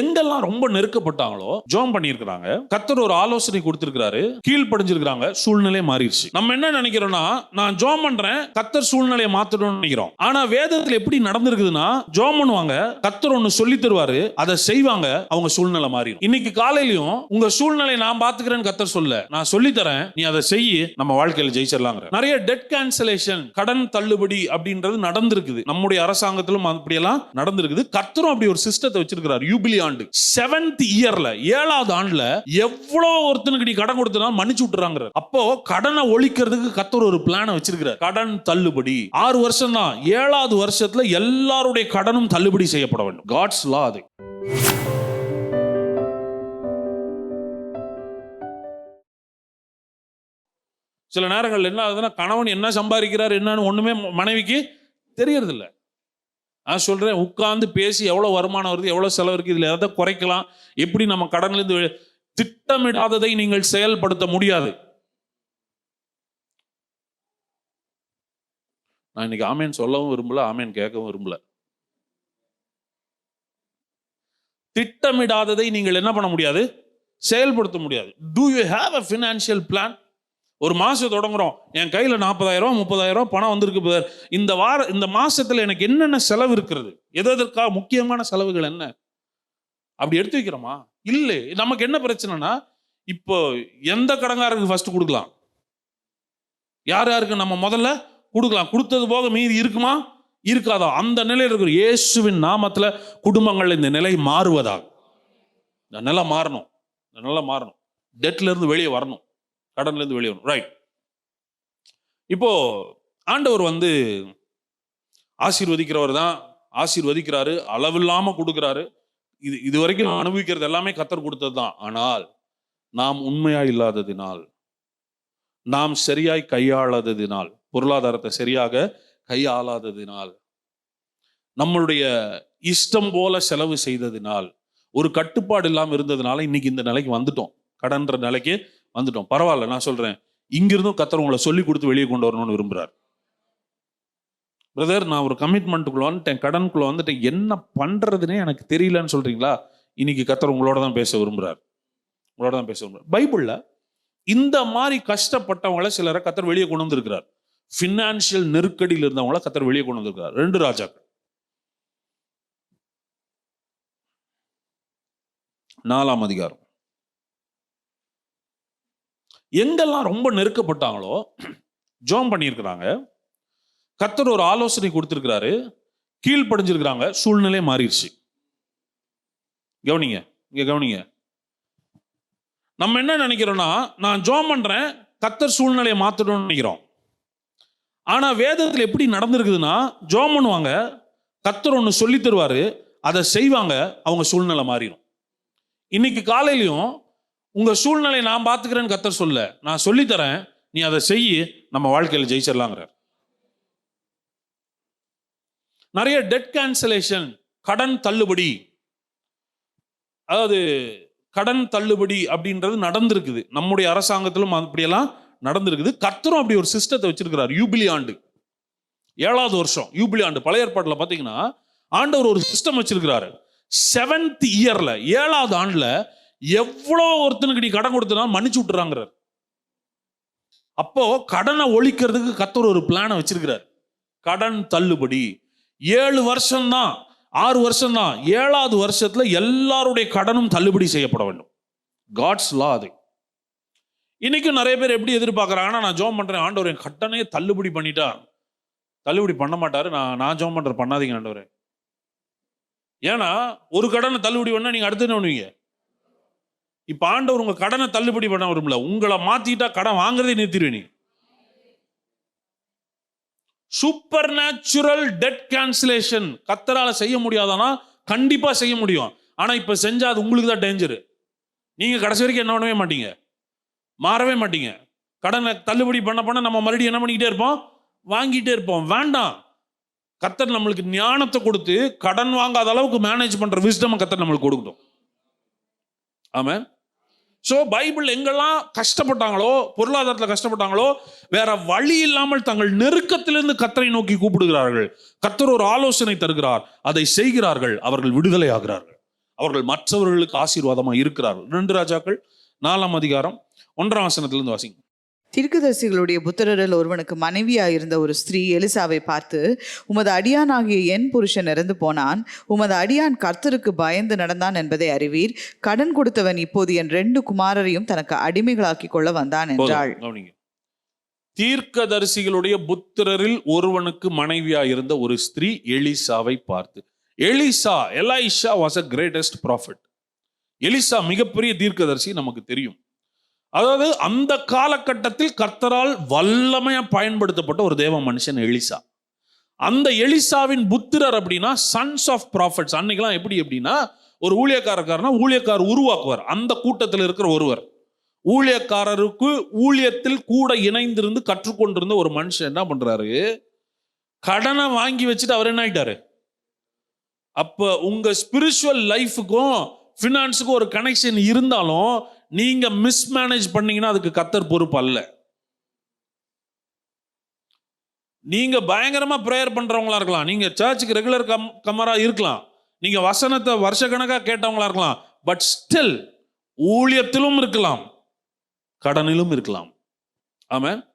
எங்கெல்லாம் ரொம்ப நெருக்கப்பட்டாங்களோ ஜோம் பண்ணியிருக்கிறாங்க. கத்தர் ஒரு ஆலோசனை கொடுத்திருக்கிறாரு. கீழ்ப்படிஞ்சிருக்கிறாங்க. சூழ்நிலை மாறிடுச்சு. நம்ம என்ன நினைக்கிறோம்னா நான் ஜோம் பண்றேன் கத்தர் சூழ்நிலையை மாத்தணும்னு நினைக்கிறோம். ஆனா வேதத்துல எப்படி நடந்திருக்குதுன்னா ஜோம் பண்ணுவாங்க கத்தர் ஒண்ணு சொல்லி தருவாரு அதை செய்வாங்க அவங்க சூழ்நிலை மாறிடும். இன்னைக்கு காலையிலயும் உங்க சூழ்நிலை நான் பாத்துக்கிறேன்னு கத்தர் சொல்ல நான் சொல்லி தரேன் நீ அதை செய்யி நம்ம வாழ்க்கையில ஜெயிச்சிடலாங்கிற. நிறைய டெட் கேன்சலேஷன் கடன் தள்ளுபடி அப்படின்றது நடந்திருக்குது. நம்முடைய அரசாங்கத்திலும் அப்படியெல்லாம் நடந்திருக்குது. கத்தரும் அப்படி ஒரு சிஸ்டத்தை வச்சிருக்கிறார். யூபிலி ஆண்டு. செவன்த் இயர்ல ஏழாவது ஆண்டுல எவ்வளவு ஒருத்தனுக்கு நீ கடன் கொடுத்தனா மன்னிச்சு விட்டுறாங்க அப்போ கடனை ஒழிக்கிறதுக்கு கத்தர் ஒரு பிளான வச்சிருக்கிறார். கடன் தள்ளுபடி. ஆறு வருஷம் தான். ஏழாவது வருஷத்துல எல்லாருடைய கடனும் தள்ளுபடி செய்யப்பட வேண்டும். காட்ஸ் லா அது. சில நேரங்கள் என்ன ஆகுதுன்னா கணவன் என்ன சம்பாதிக்கிறார் என்னன்னு ஒண்ணுமே மனைவிக்கு தெரியறதில்ல. நான் சொல்றேன் உட்கார்ந்து பேசி எவ்வளவு வருமானம் வருது எவ்வளவு செலவு இருக்குது இதுல எதை குறைக்கலாம் எப்படி நம்ம கடன்ல இருந்து திட்டமிடாததை நீங்கள் செயல்படுத்த முடியாது. நான் இன்னைக்கு ஆமேன் சொல்லவும் விரும்பல ஆமேன் கேட்கவும் விரும்பல. திட்டமிடாததை நீங்கள் என்ன பண்ண முடியாது? செயல்படுத்த முடியாது. Do you have a financial plan ஒரு மாதம் தொடங்குறோம். என் கையில் நாற்பதாயிரம் முப்பதாயிரம் பணம் வந்திருக்கு இந்த வார இந்த மாதத்தில் எனக்கு என்னென்ன செலவு இருக்கிறது? எது எதற்காக முக்கியமான செலவுகள் என்ன? அப்படி எடுத்து வைக்கிறோமா? இல்லை நமக்கு என்ன பிரச்சனைனா இப்போ எந்த கடங்காரருக்கு ஃபர்ஸ்ட் கொடுக்கலாம்? யார் யாருக்கு நம்ம முதல்ல கொடுக்கலாம்? கொடுத்தது போக மீதி இருக்குமா? இருக்காதா? அந்த நிலையில் இருக்கிற இயேசுவின் நாமத்தில் குடும்பங்கள் இந்த நிலை மாறுவதாக இந்த நிலை மாறணும். இந்த நிலை மாறணும். டெட்லேருந்து வெளியே வரணும். கடன்ல இருந்து வெளியே வரும் ரைட் இப்போ ஆண்டவர் வந்து ஆசீர்வதிக்கிறவர் தான். ஆசீர்வதிக்கிறாரு அளவில்லாம கொடுக்குறாரு. இது இது வரைக்கும் நான் அனுபவிக்கிறது எல்லாமே கத்தர் கொடுத்தது தான். ஆனால் நாம் உண்மையா இல்லாததினால் நாம் சரியாய் கையாளாததினால் பொருளாதாரத்தை சரியாக கையாளாததினால் நம்மளுடைய இஷ்டம் போல செலவு செய்ததினால் ஒரு கட்டுப்பாடு இல்லாமல் இருந்ததுனால இன்னைக்கு இந்த நிலைக்கு வந்துட்டோம். கடன்ற நிலைக்கு வந்துட்டோம். பரவாயில்ல நான் சொல்றேன். இங்கிருந்தும் கத்தர் உங்களை சொல்லி கொடுத்து வெளியே கொண்டு வரணும்னு விரும்புகிறார் பிரதர் நான் ஒரு கமிட்மெண்ட்டுக்குள்ளே வந்துட்டேன். கடனுக்குள்ளே வந்துட்டேன். என்ன பண்ணுறதுனே எனக்கு தெரியலன்னு சொல்கிறீங்களா இன்னைக்கு கத்தர் உங்களோட தான் பேச விரும்புகிறார் உங்களோட தான் பேச விரும்புகிறார் பைபிளில் இந்த மாதிரி கஷ்டப்பட்டவங்கள சிலரை கத்தர் வெளியே கொண்டு வந்திருக்கிறார். ஃபினான்ஷியல் நெருக்கடியில் இருந்தவங்கள கத்தர் வெளியே கொண்டு வந்திருக்கிறார். ரெண்டு ராஜாக்கள். நாலாம் அதிகாரம். எங்கெல்லாம் ரொம்ப நெருக்கப்பட்டாங்களோ ஜோம் பண்ணியிருக்கிறாங்க. கத்தர் ஒரு ஆலோசனை கொடுத்துருக்கிறாரு. கீழ்ப்படிஞ்சிருக்கிறாங்க. சூழ்நிலை மாறிடுச்சு. கவனிங்க இங்கே கவனிங்க. நம்ம என்ன நினைக்கிறோம்னா நான் ஜோம் பண்ணுறேன் கத்தர் சூழ்நிலையை மாற்றணும்னு நினைக்கிறோம். ஆனால் வேதத்தில் எப்படி நடந்திருக்குதுன்னா ஜோம் பண்ணுவாங்க கத்தர் ஒன்று சொல்லி தருவார் அதை செய்வாங்க அவங்க சூழ்நிலை மாறிடும். இன்னைக்கு காலையிலையும் உங்கள் சூழ்நிலையை நான் பார்த்துக்கிறேன்னு கத்தர் சொல்ல நான் சொல்லித்தரேன் நீ அதை செய்யி நம்ம வாழ்க்கையில் ஜெயிச்சிடலாங்கிற நிறைய டெட் கேன்சலேஷன் கடன் தள்ளுபடி. அதாவது கடன் தள்ளுபடி அப்படின்றது நடந்திருக்குது. நம்முடைய அரசாங்கத்திலும் அப்படியெல்லாம் நடந்திருக்குது. கத்தரும் அப்படி ஒரு சிஸ்டத்தை வச்சிருக்கிறார் யூபிலி ஆண்டு. ஏழாவது வருஷம் யூபிலி ஆண்டு. பழைய ஏற்பாட்டில் பார்த்தீங்கன்னா ஆண்டவர் ஒரு சிஸ்டம் வச்சிருக்கிறாரு. செவன்த் இயர்ல ஏழாவது ஆண்டுல எவ்வளோ ஒருத்தனுக்கு நீ கடன் கொடுத்தனா மன்னிச்சு விட்டுறாங்கிறார். அப்போ கடனை ஒழிக்கிறதுக்கு கத்தர் ஒரு பிளானை வச்சிருக்கிறார். கடன் தள்ளுபடி. ஏழு வருஷம்தான் ஆறு வருஷம் தான் ஏழாவது வருஷத்துல எல்லாருடைய கடனும் தள்ளுபடி செய்யப்பட வேண்டும். காட்ஸ் லா அது. இன்னைக்கும் நிறைய பேர் எப்படி எதிர்பார்க்கறாங்க? நான் ஜோம் பண்றேன். ஆண்டவர் என் கடனே தள்ளுபடி பண்ணிட்டா. தள்ளுபடி பண்ண மாட்டாரு. நான் நான் ஜோம் பண்ணுறேன் பண்ணாதீங்க ஆண்டவர். ஏன்னா ஒரு கடனை தள்ளுபடி பண்ணா நீங்க அடுத்து என்ன பண்ணுவீங்க? இப்போ ஆண்டவர் உங்கள் கடனை தள்ளுபடி பண்ண வரும்ல. உங்களை மாத்திட்டா கடன் வாங்குறதே நிறுத்திடுவே நீ. சூப்பர் நேச்சுரல் டெட் கேன்சலேஷன் கத்தரால செய்ய முடியாதானா? கண்டிப்பா செய்ய முடியும். ஆனா இப்ப செஞ்சா அது உங்களுக்கு தான் டேஞ்சரு நீங்க கடைசி வரைக்கும் என்ன பண்ணவே மாட்டீங்க. மாறவே மாட்டீங்க. கடனை தள்ளுபடி பண்ண பண்ண நம்ம மறுபடியும் என்ன பண்ணிக்கிட்டே இருப்போம்? வாங்கிட்டே இருப்போம். வேண்டாம். கத்தர் நம்மளுக்கு ஞானத்தை கொடுத்து கடன் வாங்காத அளவுக்கு மேனேஜ் பண்ற விஸ்டம் கத்தர் நம்மளுக்கு கொடுக்கட்டும். ஆமா ஸோ பைபிள் எங்கெல்லாம் கஷ்டப்பட்டாங்களோ பொருளாதாரத்தில் கஷ்டப்பட்டாங்களோ வேற வழி இல்லாமல் தங்கள் நெருக்கத்திலிருந்து கத்தரை நோக்கி கூப்பிடுகிறார்கள். கத்தர் ஒரு ஆலோசனை தருகிறார். அதை செய்கிறார்கள். அவர்கள் விடுதலை ஆகிறார்கள். அவர்கள் மற்றவர்களுக்கு ஆசீர்வாதமாக இருக்கிறார்கள். ரெண்டு ராஜாக்கள் நாலாம் அதிகாரம் ஒன்றாம் வசனத்திலிருந்து வாசிங்க. தீர்க்கதரிசிகளுடைய புத்திரரில் ஒருவனுக்கு இருந்த ஒரு ஸ்திரீ எலிசாவை பார்த்து உமது அடியானாகிய என் புருஷன் இறந்து போனான். உமது அடியான் கர்த்தருக்கு பயந்து நடந்தான் என்பதை அறிவீர். கடன் கொடுத்தவன் இப்போது என் ரெண்டு குமாரரையும் தனக்கு அடிமைகளாக்கி கொள்ள வந்தான் என்றாள். தீர்க்கதரிசிகளுடைய புத்திரரில் ஒருவனுக்கு மனைவியா இருந்த ஒரு ஸ்திரீ எலிசாவை பார்த்து Elisha Elisha was a greatest prophet Elisha மிகப்பெரிய தீர்க்கதரிசி நமக்கு தெரியும். அதாவது அந்த காலகட்டத்தில் கர்த்தரால் வல்லமையா பயன்படுத்தப்பட்ட ஒரு தேவ மனுஷன் எலிசா. அந்த எலிசாவின் புத்திரர் அப்படின்னா சன்ஸ் ஆஃப் ப்ராஃபிட்ஸ் அன்னைக்கெல்லாம் எப்படி அப்படின்னா ஒரு ஊழியக்காரக்காரனா ஊழியக்காரர் உருவாக்குவார். அந்த கூட்டத்தில் இருக்கிற ஒருவர். ஊழியக்காரருக்கு ஊழியத்தில் கூட இணைந்திருந்து கற்றுக்கொண்டிருந்த ஒரு மனுஷன் என்ன பண்றாரு? கடனை வாங்கி வச்சுட்டு அவர் என்ன ஆயிட்டாரு? அப்ப உங்க ஸ்பிரிச்சுவல் லைஃபுக்கும் ஃபினான்ஸுக்கும் ஒரு கனெக்ஷன் இருந்தாலும் நீங்க மிஸ்மேனேஜ் பண்ணீங்கன்னா அதுக்கு கத்தர் பொறுப்பு அல்ல. நீங்க பயங்கரமா ப்ரேயர் பண்றவங்களா இருக்கலாம். நீங்க சர்ச்சுக்கு ரெகுலர் கம் கமரா இருக்கலாம். நீங்க வசனத்தை வருஷ கணக்காக கேட்டவங்களா இருக்கலாம். பட் ஸ்டில் ஊழியத்திலும் இருக்கலாம். கடனிலும் இருக்கலாம். ஆமாம்